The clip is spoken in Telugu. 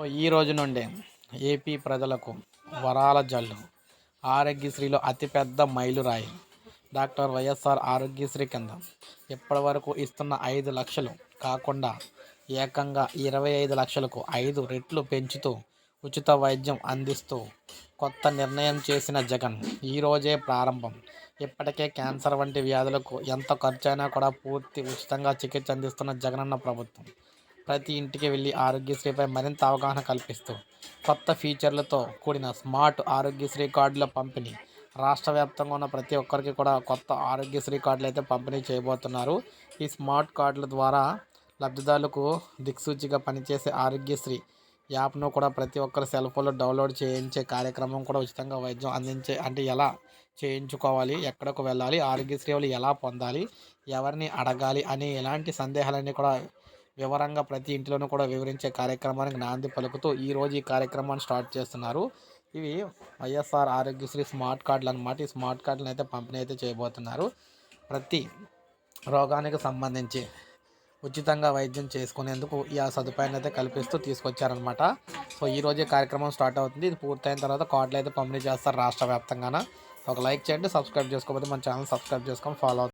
సో ఈ రోజు నుండి ఏపీ ప్రజలకు వరాల జల్లు. ఆరోగ్యశ్రీలో అతిపెద్ద మైలురాయి. డాక్టర్ వైఎస్ఆర్ ఆరోగ్యశ్రీ కింద ఇప్పటి వరకు ఇస్తున్న ఐదు లక్షలు కాకుండా ఏకంగా ఇరవై ఐదు లక్షలకు ఐదు రెట్లు పెంచుతూ ఉచిత వైద్యం అందిస్తూ కొత్త నిర్ణయం చేసిన జగన్. ఈరోజే ప్రారంభం. ఇప్పటికే క్యాన్సర్ వంటి వ్యాధులకు ఎంత ఖర్చైనా కూడా పూర్తి ఉచితంగా చికిత్స అందిస్తున్న జగనన్న ప్రభుత్వం. ప్రతి ఇంటికి వెళ్ళి ఆరోగ్యశ్రీపై మరింత అవగాహన కల్పిస్తూ కొత్త ఫీచర్లతో కూడిన స్మార్ట్ ఆరోగ్యశ్రీ కార్డుల పంపిణీ. రాష్ట్ర వ్యాప్తంగా ఉన్న ప్రతి ఒక్కరికి కూడా కొత్త ఆరోగ్యశ్రీ కార్డులు అయితే పంపిణీ చేయబోతున్నారు. ఈ స్మార్ట్ కార్డుల ద్వారా లబ్ధిదారులకు దిక్సూచిగా పనిచేసే ఆరోగ్యశ్రీ యాప్ను కూడా ప్రతి ఒక్కరు సెల్ ఫోన్లో డౌన్లోడ్ చేయించే కార్యక్రమం కూడా ఉచితంగా వైద్యం అందించే అంటే ఎలా చేయించుకోవాలి ఎక్కడకు వెళ్ళాలి ఆరోగ్యశ్రీ వాళ్ళు ఎలా పొందాలి ఎవరిని అడగాలి అని ఎలాంటి సందేహాలన్నీ కూడా వివరంగా ప్రతి ఇంట్లోనూ కూడా వివరించే కార్యక్రమానికి నాంది పలుకుతూ ఈరోజు ఈ కార్యక్రమాన్ని స్టార్ట్ చేస్తున్నారు. ఇవి వైఎస్ఆర్ ఆరోగ్యశ్రీ స్మార్ట్ కార్డులు అనమాట ఈ స్మార్ట్ కార్డులను అయితే పంపిణీ అయితే చేయబోతున్నారు. ప్రతి రోగానికి సంబంధించి ఉచితంగా వైద్యం చేసుకునేందుకు ఈ ఆ సదుపాయాన్ని అయితే కల్పిస్తూ తీసుకొచ్చారనమాట సో ఈ కార్యక్రమం స్టార్ట్ అవుతుంది. ఇది పూర్తయిన తర్వాత కార్డులు అయితే పంపిణీ చేస్తారు రాష్ట్ర వ్యాప్తంగాన. ఒక లైక్ చేయండి సబ్స్క్రైబ్ చేసుకోకపోతే మన ఛానల్ సబ్స్క్రైబ్ చేసుకొని ఫాలో అవుతుంది